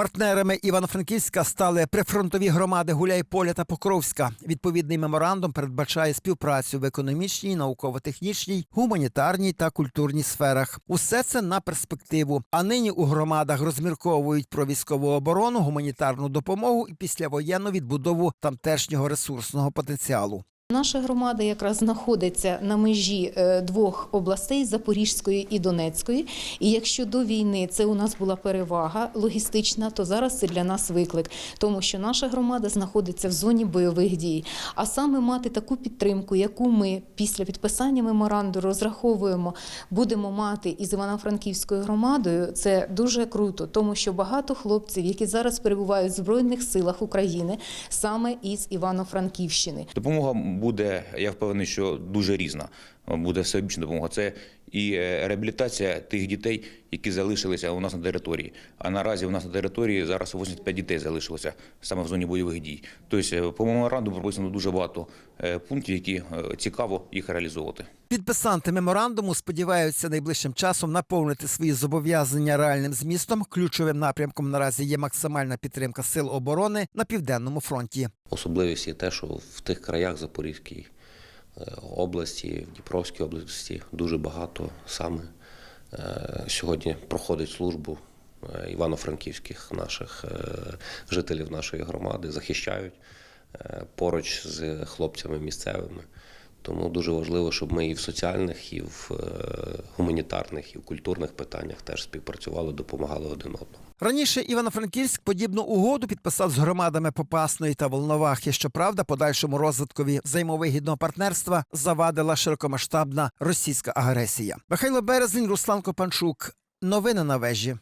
Партнерами Івано-Франківська стали прифронтові громади Гуляйполя та Покровська. Відповідний меморандум передбачає співпрацю в економічній, науково-технічній, гуманітарній та культурній сферах. Усе це на перспективу. А нині у громадах розмірковують про військову оборону, гуманітарну допомогу і післявоєнну відбудову тамтешнього ресурсного потенціалу. Наша громада якраз знаходиться на межі е, двох областей Запорізької і Донецької. І якщо до війни це у нас була перевага логістична, то зараз це для нас виклик, тому що наша громада знаходиться в зоні бойових дій. А саме мати таку підтримку, яку ми після підписання меморандуму розраховуємо, будемо мати із Івано-Франківською громадою, це дуже круто, тому що багато хлопців, які зараз перебувають в збройних силах України, саме із Івано-Франківщини. Допомога буде, я впевнений, що дуже різна. Буде всеобічна допомога. Це і е, реабілітація тих дітей, які залишилися у нас на території. А наразі у нас на території зараз 85 дітей залишилося саме в зоні бойових дій. Тобто, е, по меморандуму прописано дуже багато е, пунктів, які е, цікаво їх реалізовувати. Підписанти меморандуму сподіваються найближчим часом наповнити свої зобов'язання реальним змістом. Ключовим напрямком наразі є максимальна підтримка сил оборони на південному фронті. Особливість є те, що в тих краях Запорізькій області, в Дніпровській області дуже багато саме сьогодні проходить службу е, івано-франківських наших е, жителів нашої громади, захищають е, поруч з хлопцями місцевими. Тому дуже важливо, щоб ми і в соціальних, і в е, гуманітарних, і в культурних питаннях теж співпрацювали, допомагали один одному. Раніше Івано-Франківськ подібну угоду підписав з громадами Попасної та Волновахи. Щоправда, подальшому розвиткові взаємовигідного партнерства завадила широкомасштабна російська агресія. Михайло Березень, Руслан Копанчук. Новини на вежі.